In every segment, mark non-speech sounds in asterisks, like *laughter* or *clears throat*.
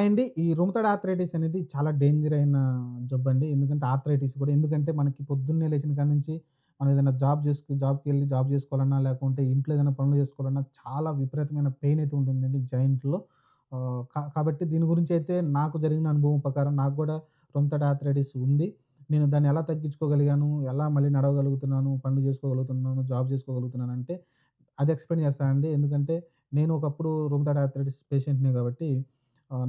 Hi అండి. ఈ రుమటోయిడ్ arthritis అనేది చాలా డేంజర్ అయిన జబ్బు అండి ఎందుకంటే ఆథరైటిస్ కూడా ఎందుకంటే మనకి పొద్దున్నే లేచిన కాడ నుంచి మనం ఏదైనా జాబ్ చేసుకు జాబ్‌కెళ్ళి జాబ్ చేసుకోవాలన్నా, లేకుంటే ఇంట్లో ఏదైనా పనులు చేసుకోవాలన్నా చాలా విపరీతమైన పెయిన్ అయితే ఉంటుందండి జాయింట్‌లో. కా కాబట్టి దీని గురించి అయితే నాకు జరిగిన అనుభవం ప్రకారం నాకు కూడా రుమటోయిడ్ ఆథరైటిస్ ఉంది. నేను దాన్ని ఎలా తగ్గించుకోగలిగాను, ఎలా మళ్ళీ నడవగలుగుతున్నాను, పనులు చేసుకోగలుగుతున్నాను, జాబ్ చేసుకోగలుగుతున్నాను అంటే అది ఎక్స్‌ప్లెయిన్ చేస్తానండి. ఎందుకంటే నేను ఒకప్పుడు రుమటోయిడ్ ఆథరైటిస్ పేషెంట్‌ని కాబట్టి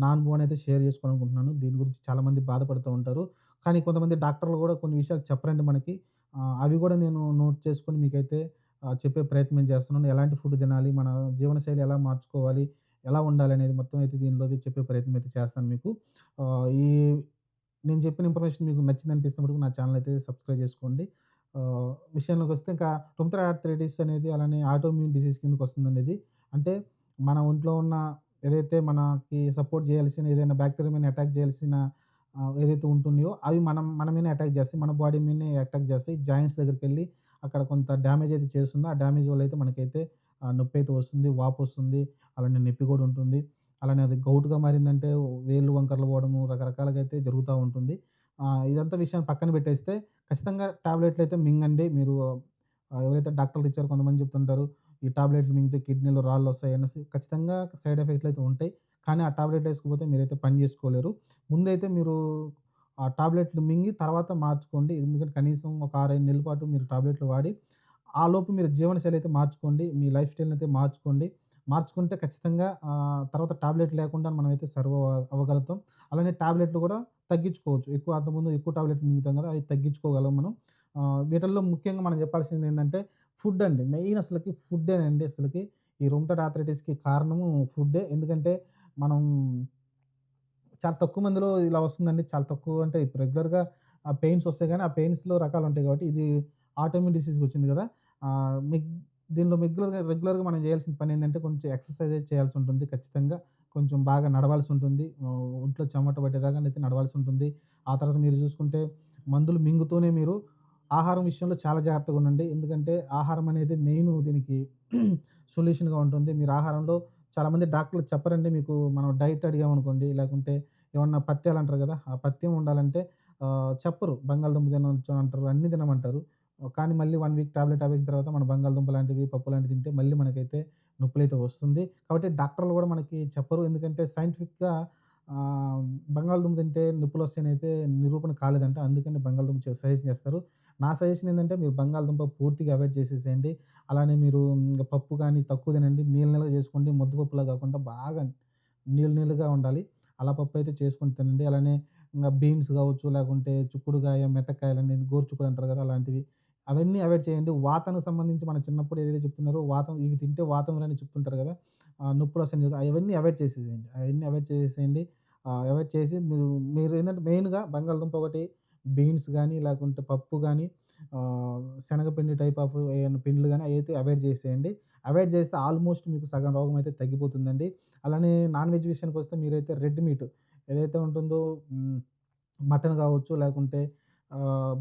నా అనుభవాన్ని అయితే షేర్ చేసుకోవాలనుకుంటున్నాను. దీని గురించి చాలామంది బాధపడుతూ ఉంటారు. కానీ కొంతమంది డాక్టర్లు కూడా కొన్ని విషయాలు చెప్పరండి మనకి. అవి కూడా నేను నోట్ చేసుకొని మీకైతే చెప్పే ప్రయత్నం చేస్తున్నాను. ఎలాంటి ఫుడ్ తినాలి, మన జీవనశైలి ఎలా మార్చుకోవాలి, ఎలా ఉండాలి అనేది మొత్తం అయితే దీనిలో చెప్పే ప్రయత్నం అయితే చేస్తాను మీకు. ఈ నేను చెప్పిన ఇన్ఫర్మేషన్ మీకు నచ్చింది అనిపిస్తున్నప్పుడు నా ఛానల్ అయితే సబ్స్క్రైబ్ చేసుకోండి. విషయంలోకి వస్తే ఇంకా రుమటోయిడ్ ఆర్థరైటిస్ అనేది అలానే ఆటోమ్యూన్ డిసీజ్ కిందకు వస్తుంది అనేది అంటే మన ఒంట్లో ఉన్న ఏదైతే మనకి సపోర్ట్ చేయాల్సిన ఏదైనా బ్యాక్టీరియా మీద అటాక్ చేయాల్సిన ఏదైతే ఉంటుందో అవి మనం మన మీద అటాక్ చేస్తాయి. మన బాడీ మీదనే అటాక్ చేస్తాయి. జాయింట్స్ దగ్గరికి వెళ్ళి అక్కడ కొంత డ్యామేజ్ అయితే చేస్తుందో ఆ డ్యామేజ్ వల్ల అయితే మనకైతే నొప్పి అయితే వస్తుంది, వాపు వస్తుంది అలానే నొప్పి కూడా ఉంటుంది. అలానే అది గౌట్గా మారిందంటే వేళ్ళు వంకరలు పోవడము రకరకాలుగా అయితే జరుగుతూ ఉంటుంది. ఇదంతా విషయాన్ని పక్కన పెట్టేస్తే ఖచ్చితంగా టాబ్లెట్‌లయితే మింగండి. మీరు ఎవరైతే డాక్టర్లు ఇచ్చారో కొంతమంది చెప్తుంటారు. ఈ టాబ్లెట్‌లు మింగితే కిడ్నీలో రాళ్ళు వస్తాయి అనేసి ఖచ్చితంగా సైడ్ ఎఫెక్ట్‌లు అయితే ఉంటాయి. కానీ ఆ టాబ్లెట్‌లు ఏసుకోకపోతే మీరైతే పని చేసుకోలేరు. ముందైతే మీరు ఆ టాబ్లెట్‌లు మింగి తర్వాత మార్చుకోండి. ఎందుకంటే కనీసం ఒక 6, 5 నెలల పాటు మీరు టాబ్లెట్‌లు వాడి ఆ లోపు మీరు జీవనశైలి అయితే మార్చుకోండి. మీ లైఫ్ స్టైల్‌ని అయితే మార్చుకోండి. మార్చుకుంటే ఖచ్చితంగా తర్వాత టాబ్లెట్ లేకుండా మనమైతే సర్వైవ్ అవ్వగలుగుతాం. అలానే టాబ్లెట్‌లు కూడా తగ్గించుకోవచ్చు. ఎక్కువ అంతకుముందు ఎక్కువ టాబ్లెట్‌లు మింగుతాం కదా అవి తగ్గించుకోగలం మనం. వీటిల్లో ముఖ్యంగా మనం చెప్పాల్సింది ఏంటంటే ఫుడ్ అండి. మెయిన్ అసలకి ఫుడ్డేనండి అసలుకి ఈ రుమటోయిడ్ ఆథరైటిస్కి కారణము ఫుడ్డే. ఎందుకంటే మనం చాలా తక్కువ మందిలో ఇలా వస్తుందండి. చాలా తక్కువ అంటే ఇప్పుడు రెగ్యులర్‌గా ఆ పెయిన్స్ వస్తాయి కానీ ఆ పెయిన్స్‌లో రకాలు ఉంటాయి కాబట్టి ఇది ఆటోమిన్ డిసీజ్‌కొచ్చింది వచ్చింది కదా మిగ్ దీనిలో రెగ్యులర్‌గా రెగ్యులర్‌గా మనం చేయాల్సిన పని ఏంటంటే కొంచెం ఎక్సర్సైజ్ చేయాల్సి ఉంటుంది ఖచ్చితంగా. కొంచెం బాగా నడవాల్సి ఉంటుంది ఒంట్లో చెమట పట్టేదాకానైతే నడవాల్సుంటుంది. ఆ తర్వాత మీరు చూసుకుంటే మందులు మింగుతూనే మీరు ఆహారం విషయంలో చాలా జాగ్రత్తగా ఉండండి. ఎందుకంటే ఆహారం అనేది మెయిన్ దీనికి *clears throat* సొల్యూషన్‌గా ఉంటుంది. మీరు ఆహారంలో చాలామంది డాక్టర్లు చెప్పరండి మీకు మనం డైట్ అడిగామనుకోండి, లేకుంటే ఏమన్నా అంటారు కదా ఆ పత్యం ఉండాలంటే చెప్పరు. బంగాళదుంప తినొచ్చు అంటారు. అన్ని తినమంటారు. కానీ మళ్ళీ వన్ వీక్ టాబ్లెట్ ఆపేసిన తర్వాత మనం బంగాళదుంప లాంటివి, పప్పు లాంటివి తింటే మళ్ళీ మనకైతే నొప్పులైతే వస్తుంది. కాబట్టి డాక్టర్లు కూడా మనకి చెప్పరు. ఎందుకంటే సైంటిఫిక్‌గా బంగాళదుంప తింటే నొప్పులొస్తాయనైతే నిరూపణ కాలేదంట. అందుకని బంగాళదుంప సజెషన్ చేస్తారు. నా సజెషన్ ఏంటంటే మీరు బంగాళదుంప పూర్తిగా అవాయిడ్ చేసేసేయండి. అలానే మీరు ఇంకా పప్పు కానీ తక్కువ తినండి. నీళ్ళ నీళ్ళగా చేసుకోండి. ముద్దపప్పులా కాకుండా బాగా నీళ్ళు నీళ్ళుగా ఉండాలి. అలా పప్పు అయితే చేసుకొని తినండి. అలానే ఇంకా బీన్స్ కావచ్చు లేకుంటే చిక్కుడుకాయ మెట్టకాయలని గోర్చుకుడు అంటారు కదా అలాంటివి. అవన్నీ అవాయిడ్ చేయండి. వాతానికి సంబంధించి మన చిన్నప్పుడు ఏదైతే చెప్తున్నారో వాతం ఇవి తింటే వాతం రాని చెప్తుంటారు కదా నొప్పులు నొప్పులొస్తాయని అవన్నీ అవాయిడ్ చేసేసేయండి. అవన్నీ అవాయిడ్ చేసేసేయండి. అవాయిడ్ చేసి మీరు మీరు ఏంటంటే మెయిన్‌గా బంగాళదుంప ఒకటి, బీన్స్ కానీ లేకుంటే పప్పు కానీ శనగపిండి టైప్ ఆఫ్ ఏమైనా పిండ్లు కానీ అయితే అవాయిడ్ చేసేయండి. అవాయిడ్ చేస్తే ఆల్మోస్ట్ మీకు సగం రోగం అయితే తగ్గిపోతుందండి. అలానే నాన్ వెజ్ విషయానికొస్తే మీరైతే రెడ్ మీట్ ఏదైతే ఉంటుందో మటన్ కావచ్చు లేకుంటే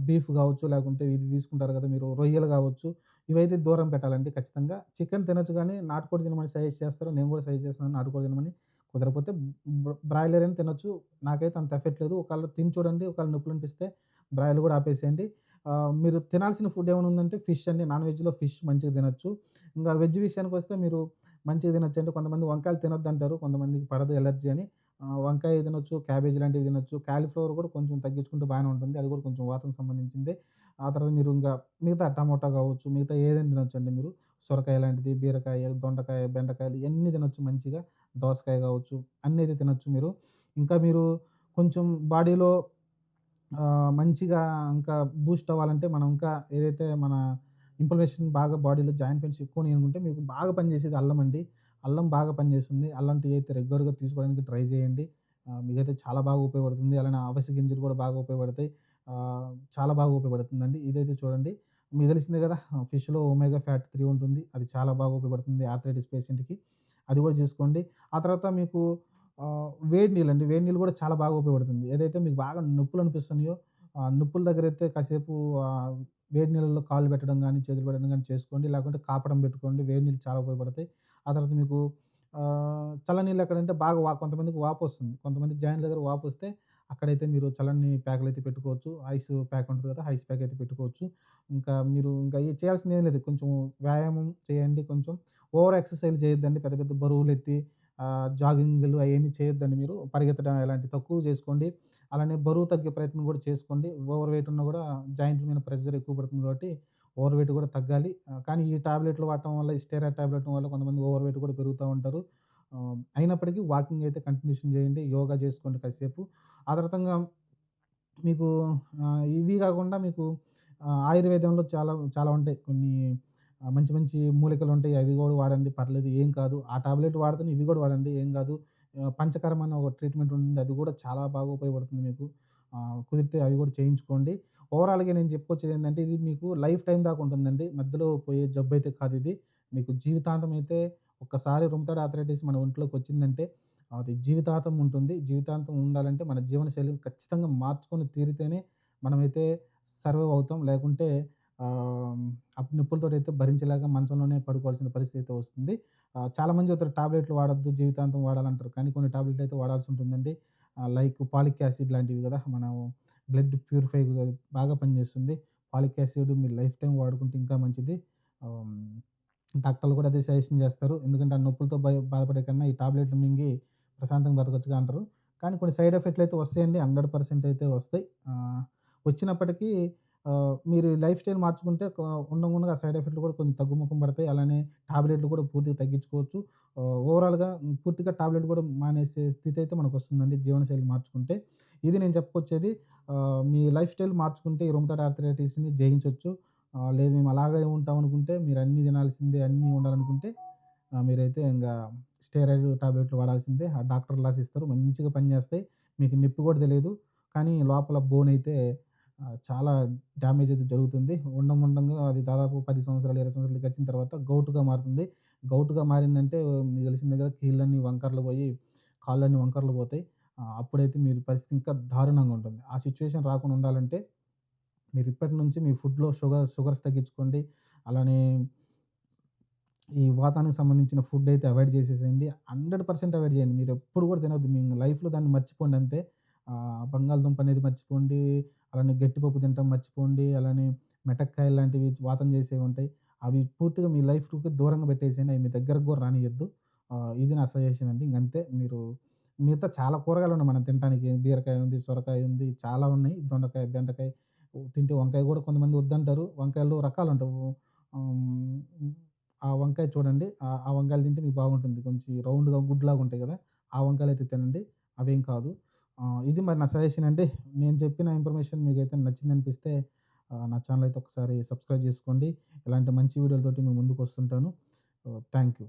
బీఫ్ కావచ్చు లేకుంటే ఇది తీసుకుంటారు కదా మీరు రొయ్యలు కావచ్చు ఇవైతే దూరం పెట్టాలండి ఖచ్చితంగా. చికెన్ తినొచ్చు కానీ నాటుకోడి తినమని సజెస్ట్ చేస్తారు. నేను కూడా సజెస్ట్ చేస్తాను నాటుకోడి తినమని. కుదరకపోతే బ్రాయిలర్ అయినా తినొచ్చు. నాకైతే అంత ఎఫెక్ట్ లేదు. ఒకవేళ తిని చూడండి. ఒకవేళ నొప్పులనిపిస్తే బ్రాయిలర్ కూడా ఆపేసేయండి. మీరు తినాల్సిన ఫుడ్ ఏమైనా ఉందంటే ఫిష్ అండి. నాన్ వెజ్‌లో ఫిష్ మంచిగా తినొచ్చు. ఇంకా వెజ్ విషయానికి వస్తే మీరు మంచిగా తినొచ్చండి. కొంతమంది వంకాయలు తినొద్దు అంటారు కొంతమందికి పడదు ఎలర్జీ అని. వంకాయ తినొచ్చు, క్యాబేజ్ లాంటివి తినొచ్చు. క్యాలిఫ్లవర్ కూడా కొంచెం తగ్గించుకుంటే బాగానే ఉంటుంది. అది కూడా కొంచెం వాతానికి సంబంధించింది ఆ తర్వాత మీరు ఇంకా మిగతా టమోటా కావచ్చు మిగతా ఏదైనా తినొచ్చండి మీరు. సొరకాయ లాంటిది, బీరకాయ, దొండకాయ, బెండకాయలు ఇవన్నీ తినొచ్చు మంచిగా. దోసకాయ కావచ్చు అన్నీ అయితే తినొచ్చు మీరు. ఇంకా మీరు కొంచెం బాడీలో మంచిగా ఇంకా బూస్ట్ అవ్వాలంటే మనం ఇంకా ఏదైతే మన ఇన్ఫ్లమేషన్ బాగా బాడీలో జాయింట్ పెయిన్స్ అనుకుంటే మీకు బాగా పనిచేసేది అల్లం అండి. అల్లం బాగా పనిచేస్తుంది. అల్లం టీ అయితే రెగ్యులర్‌గా తీసుకోవడానికి ట్రై చేయండి. మీకైతే చాలా బాగా ఉపయోగపడుతుంది. అలానే అవిసె గింజలు కూడా బాగా ఉపయోగపడతాయి. చాలా బాగా ఉపయోగపడుతుందండి. ఇదైతే చూడండి. మీకు తెలిసిందే కదా ఫిష్‌లో ఒమేగా ఫ్యాట్ త్రీ ఉంటుంది. అది చాలా బాగా ఉపయోగపడుతుంది ఆర్థరైటిస్ పేషెంట్‌కి. అది కూడా చూసుకోండి ఆ తర్వాత మీకు వేడి నీళ్ళు అండి వేడి నీళ్ళు కూడా చాలా బాగా ఉపయోగపడుతుంది. ఏదైతే మీకు బాగా నొప్పులు అనిపిస్తున్నాయో నొప్పుల దగ్గర అయితే కాసేపు వేడి నీళ్ళలో కాళ్ళు పెట్టడం కానీ చేతులు పెట్టడం కానీ చేసుకోండి. లేకుంటే కాపడం పెట్టుకోండి. వేడి నీళ్ళు చాలా ఉపయోగపడతాయి. ఆ తర్వాత మీకు చల్ల చల్లనీళ్ళు ఎక్కడంటే బాగా వా కొంతమందికి వాపు వస్తుంది కొంతమంది జాయింట్ దగ్గర వాపు వస్తే అక్కడైతే మీరు చల్లని ప్యాకులైతే పెట్టుకోవచ్చు. ఐస్ ప్యాక్ ఉంటుంది కదా! ఐస్ ప్యాక్ అయితే పెట్టుకోవచ్చు. ఇంకా మీరు ఇంకా చేయాల్సింది ఏం లేదు. కొంచెం వ్యాయామం చేయండి. కొంచెం ఓవర్ ఎక్సర్‌సైజ్ చేయొద్దండి. పెద్ద పెద్ద బరువులు ఎత్తి జాగింగ్‌లు అవన్నీ చేయొద్దండి మీరు. పరిగెత్తడం ఇలాంటి తక్కువ చేసుకోండి. అలానే బరువు తగ్గే ప్రయత్నం కూడా చేసుకోండి. ఓవర్ వెయిట్ ఉన్నా కూడా జాయింట్ మీద ప్రెషర్ ఎక్కువ పడుతుంది కాబట్టి ఓవర్ వెయిట్ కూడా తగ్గాలి. కానీ ఈ టాబ్లెట్లు వాడటం వల్ల, ఈ స్టెరాయిడ్ టాబ్లెట్ వల్ల కొంతమంది ఓవర్ వెయిట్ కూడా పెరుగుతూ ఉంటారు. అయినప్పటికీ వాకింగ్ అయితే కంటిన్యూషన్ చేయండి. యోగా చేసుకోండి కాసేపు. ఆ తర్వాతంగా మీకు ఇవి కాకుండా మీకు ఆయుర్వేదంలో చాలా చాలా ఉంటాయి. కొన్ని మంచి మంచి మూలికలు ఉంటాయి అవి కూడా వాడండి పర్లేదు ఏం కాదు. ఆ టాబ్లెట్ వాడుతున్న ఇవి కూడా వాడండి ఏం కాదు. ఆహ్, పంచకర్మ ఒక ట్రీట్మెంట్ ఉంటుంది. అది కూడా చాలా బాగా ఉపయోగపడుతుంది మీకు. కుదిరితే అవి కూడా చేయించుకోండి. ఓవరాల్‌గా నేను చెప్పుకొచ్చేది ఏంటంటే ఇది మీకు లైఫ్ టైం దాకా ఉంటుందండి. మధ్యలో పోయే జబ్బు అయితే కాదు ఇది మీకు జీవితాంతం అయితే ఒక్కసారి రుమటాయిడ్ ఆథరైటిస్ మన ఒంట్లోకి వచ్చిందంటే అది జీవితాంతం ఉంటుంది. జీవితాంతం ఉండాలంటే మన జీవనశైలిని ఖచ్చితంగా మార్చుకొని తీరితేనే మనమైతే సర్వైవ్ అవుతాం. లేకుంటే ఆహ్, నొప్పులతో అయితే భరించలేక మంచంలోనే పడుకోవాల్సిన పరిస్థితి అయితే వస్తుంది. చాలామంది చెప్తారు టాబ్లెట్లు వాడొద్దు జీవితాంతం వాడాలంటారు. కానీ కొన్ని టాబ్లెట్లు అయితే వాడాల్సి ఉంటుందండి. లైక్ పాలిక్ యాసిడ్ లాంటివి కదా! మనం బ్లడ్ ప్యూరిఫై బాగా పనిచేస్తుంది. పాలిక్ యాసిడ్ మీ లైఫ్ టైం వాడుకుంటే ఇంకా మంచిది. డాక్టర్లు కూడా అదే సజెషన్ చేస్తారు. ఎందుకంటే ఆ నొప్పులతో భయ బాధపడే కన్నా ఈ టాబ్లెట్లు మింగి ప్రశాంతంగా బతకొచ్చుగా అంటారు. కానీ కొన్ని సైడ్ ఎఫెక్ట్‌లు అయితే వస్తాయండి. 100% అయితే వస్తాయి. వచ్చినప్పటికీ మీరు లైఫ్ స్టైల్ మార్చుకుంటే కొ సైడ్ ఎఫెక్ట్‌లు కూడా కొంచెం తగ్గుముఖం పడతాయి. అలానే టాబ్లెట్లు కూడా పూర్తిగా తగ్గించుకోవచ్చు. ఓవరాల్‌గా పూర్తిగా టాబ్లెట్ కూడా మానేసే స్థితి అయితే మనకు వస్తుందండి జీవనశైలి మార్చుకుంటే. ఇది నేను చెప్పుకొచ్చేది. మీ లైఫ్ స్టైల్ మార్చుకుంటే ఈ రుమటాయిడ్ ఆర్థరైటిస్‌ని జయించవచ్చు లేదు మేము అలాగే ఉంటాం అనుకుంటే మీరు అన్నీ తినాల్సిందే అన్నీ ఉండాలనుకుంటే మీరైతే ఇంగా స్టెరాయిడ్ టాబ్లెట్లు వాడాల్సిందే. ఆ డాక్టర్లు రాసిస్తారు. మంచిగా పనిచేస్తాయి. మీకు నొప్పి కూడా తెలీదు. కానీ లోపల బోన్ అయితే ఆహ్, చాలా డ్యామేజ్ అయితే జరుగుతుంది. ఉండంగా ఉండంగా అది దాదాపు 10 సంవత్సరాలు, 20 సంవత్సరాలు గడిచిన తర్వాత గౌటుగా మారుతుంది. గౌటుగా మారిందంటే మీకు తెలిసిందే కదా! కీళ్ళన్నీ వంకర్లు పోయి కాళ్ళన్నీ వంకర్లు పోతాయి. ఆహ్, అప్పుడైతే మీరు పరిస్థితి ఇంకా దారుణంగా ఉంటుంది. ఆ సిట్యుయేషన్ రాకుండా ఉండాలంటే మీరు ఇప్పటి నుంచి మీ ఫుడ్‌లో షుగర్ షుగర్స్ తగ్గించుకోండి. అలానే ఈ వాతానికి సంబంధించిన ఫుడ్ అయితే అవాయిడ్ చేసేసేయండి. 100% అవాయిడ్ చేయండి. మీరు ఎప్పుడు కూడా తినొద్దు. మీ లైఫ్‌లో దాన్ని మర్చిపోండి అంతే. బంగాళదుంప అనేది మర్చిపోండి. అలానే గట్టిపప్పు తినటం మర్చిపోండి. అలానే మెటక్కాయలు లాంటివి వాతం చేసేవి ఉంటాయి. అవి పూర్తిగా మీ లైఫ్‌కి దూరంగా పెట్టేసేయండి. అవి మీ దగ్గరకు కూడా రానియద్దు. ఇది నా సజెషన్ అండి. ఇంకంతే మీరు మిగతా చాలా కూరగాయలు ఉన్నాయి మనం తినడానికి బీరకాయ ఉంది, సొరకాయ ఉంది, చాలా ఉన్నాయి. దొండకాయ, బెండకాయ తింటే వంకాయ కూడా కొంతమంది వద్దంటారు. వంకాయలు రకాలుంటవు. ఉంటాయి ఆ వంకాయ చూడండి. ఆ వంకాయలు తింటే మీకు బాగుంటుంది. కొంచెం రౌండ్‌గా గుడ్లాగా ఉంటాయి కదా! ఆ వంకాయలైతే తినండి. అవేం కాదు. ఇది మరి నా సజెషన్ అండి. నేను చెప్పిన ఇన్ఫర్మేషన్ మీకైతే నచ్చింది అనిపిస్తే నా ఛానల్ అయితే ఒకసారి సబ్స్క్రైబ్ చేసుకోండి. ఇలాంటి మంచి వీడియోలతోటి మీ ముందుకు వస్తుంటాను. Thank you.